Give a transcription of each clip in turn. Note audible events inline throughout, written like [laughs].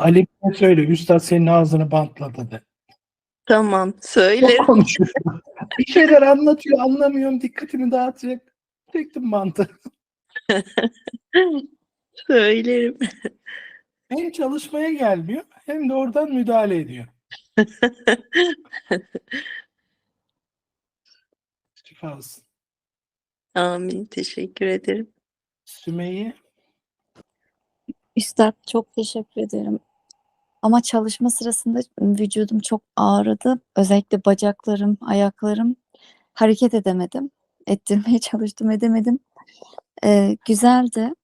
Ali Bey'e söyle. Üstad senin ağzını bantladı de. Tamam Çok söylerim. konuşuyor. [laughs] bir şeyler anlatıyor. Anlamıyorum. Dikkatimi dağıtacak. Çektim bantı. [laughs] söylerim. Hem çalışmaya gelmiyor hem de oradan müdahale ediyor. [laughs] Şifa olsun. Amin. Teşekkür ederim. Sümeyye. Üstad çok teşekkür ederim. Ama çalışma sırasında vücudum çok ağrıdı. Özellikle bacaklarım, ayaklarım hareket edemedim. Ettirmeye [laughs] çalıştım, edemedim. Ee, güzeldi.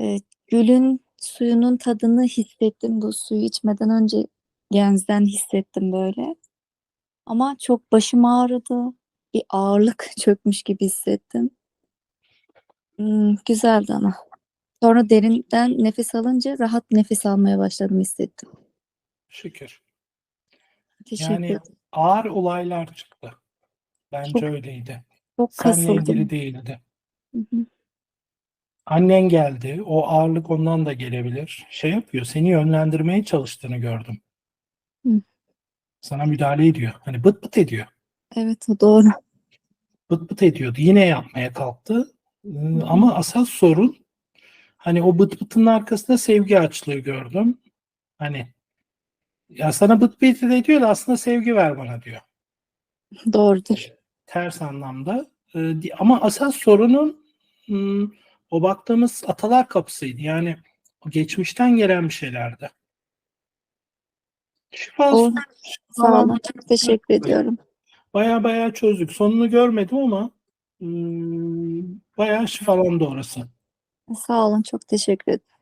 Ee, gülün suyunun tadını hissettim. Bu suyu içmeden önce genzden hissettim böyle. Ama çok başım ağrıdı. Bir ağırlık [laughs] çökmüş gibi hissettim. Hmm, güzeldi ama. Sonra derinden nefes alınca rahat nefes almaya başladım hissettim. Şükür. Teşekkür Yani ederim. ağır olaylar çıktı. Bence Çok öyleydi. Çok Seninle ilgili kasıldım. değildi. Hı hı. Annen geldi. O ağırlık ondan da gelebilir. Şey yapıyor. Seni yönlendirmeye çalıştığını gördüm. Hı. Sana müdahale ediyor. Hani bıt bıt ediyor. Evet o doğru. Bıt bıt ediyordu. Yine yapmaya kalktı. Ee, Ama asıl sorun hani o bıt bıtın arkasında sevgi açlığı gördüm. Hani ya sana bıt bıt ediyor da aslında sevgi ver bana diyor. Doğrudur. Ters anlamda. Ee, ama asıl sorunun hmm, o baktığımız atalar kapısıydı. Yani o geçmişten gelen bir şeylerdi. Şifa olsun. Sağ olun. Çok teşekkür ediyorum. Baya baya çözdük. Sonunu görmedim ama hmm, bayağı şifalandı orası. Sağ olun. Çok teşekkür ederim.